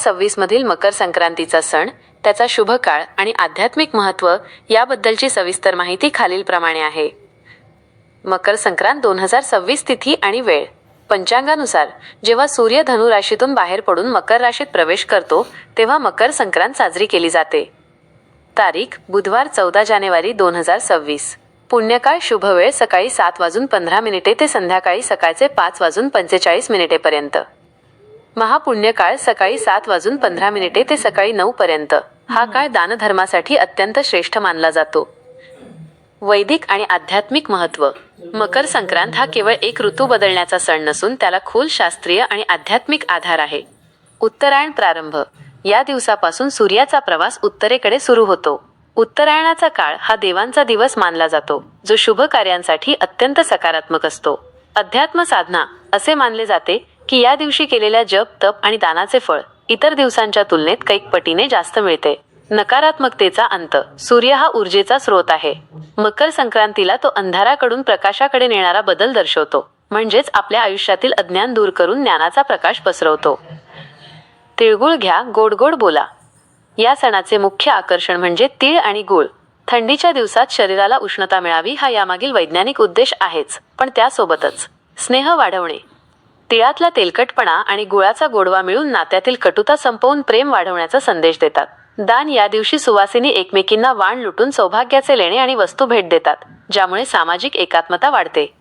सव्वीस मधील मकर संक्रांतीचा सण त्याचा शुभ काळ आणि आध्यात्मिक महत्त्व याबद्दलची सविस्तर माहिती खालीलप्रमाणे आहे. मकर संक्रांत दोन हजार सव्वीस तिथी आणि वेळ. पंचांगानुसार जेव्हा सूर्य धनु राशीतून बाहेर पडून मकर राशीत प्रवेश करतो तेव्हा मकर संक्रांत साजरी केली जाते. तारीख बुधवार चौदा जानेवारी दोन हजार सव्वीस. पुण्यकाळ शुभ वेळ सकाळी सात वाजून पंधरा मिनिटे ते संध्याकाळी सकाळचे पाच वाजून पंचेचाळीस मिनिटेपर्यंत. महापुण्यकाळ सकाळी सात वाजून पंधरा मिनिटे ते सकाळी नऊ पर्यंत. हा काळ दानधर्मासाठी अत्यंत श्रेष्ठ मानला जातो. वैदिक आणि आध्यात्मिक महत्त्व मकर संक्रांत हा केवळ एक ऋतू बदलण्याचा सण नसून त्याला खोल शास्त्रीय आणि आध्यात्मिक आधार आहे. उत्तरायण प्रारंभ. या दिवसापासून सूर्याचा प्रवास उत्तरेकडे सुरू होतो. उत्तरायणाचा काळ हा देवांचा दिवस मानला जातो जो शुभ कार्यांसाठी अत्यंत सकारात्मक असतो. अध्यात्म साधना असे मानले जाते की या दिवशी केलेल्या जप तप आणि दानाचे फळ इतर दिवसांच्या तुलनेत कैक पटीने जास्त मिळते. नकारात्मकतेचा अंत. सूर्य हा ऊर्जेचा स्रोत आहे. मकर संक्रांतीला तो अंधाराकडून प्रकाशाकडे नेणारा बदल दर्शवतो. म्हणजेच आपल्या आयुष्यातील अज्ञान दूर करून ज्ञानाचा प्रकाश पसरवतो. तिळगुळ घ्या गोड गोड बोला. या सणाचे मुख्य आकर्षण म्हणजे तीळ आणि गुळ. थंडीच्या दिवसात शरीराला उष्णता मिळावी हा यामागील वैज्ञानिक उद्देश आहेच पण त्यासोबतच. स्नेह वाढवणे. तिळातला तेलकटपणा आणि गुळाचा गोडवा मिळून नात्यातील कटुता संपवून प्रेम वाढवण्याचा संदेश देतात. दान या दिवशी सुवासिनी एकमेकींना वाण लुटून सौभाग्याचे लेणे आणि वस्तू भेट देतात ज्यामुळे सामाजिक एकात्मता वाढते.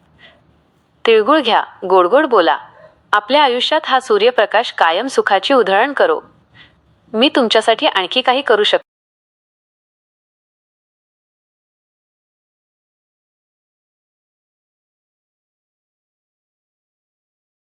तिळगुळ घ्या गोड गोड बोला. आपल्या आयुष्यात हा सूर्यप्रकाश कायम सुखाची उधळण करो. मी तुमच्यासाठी आणखी काही करू शकतो.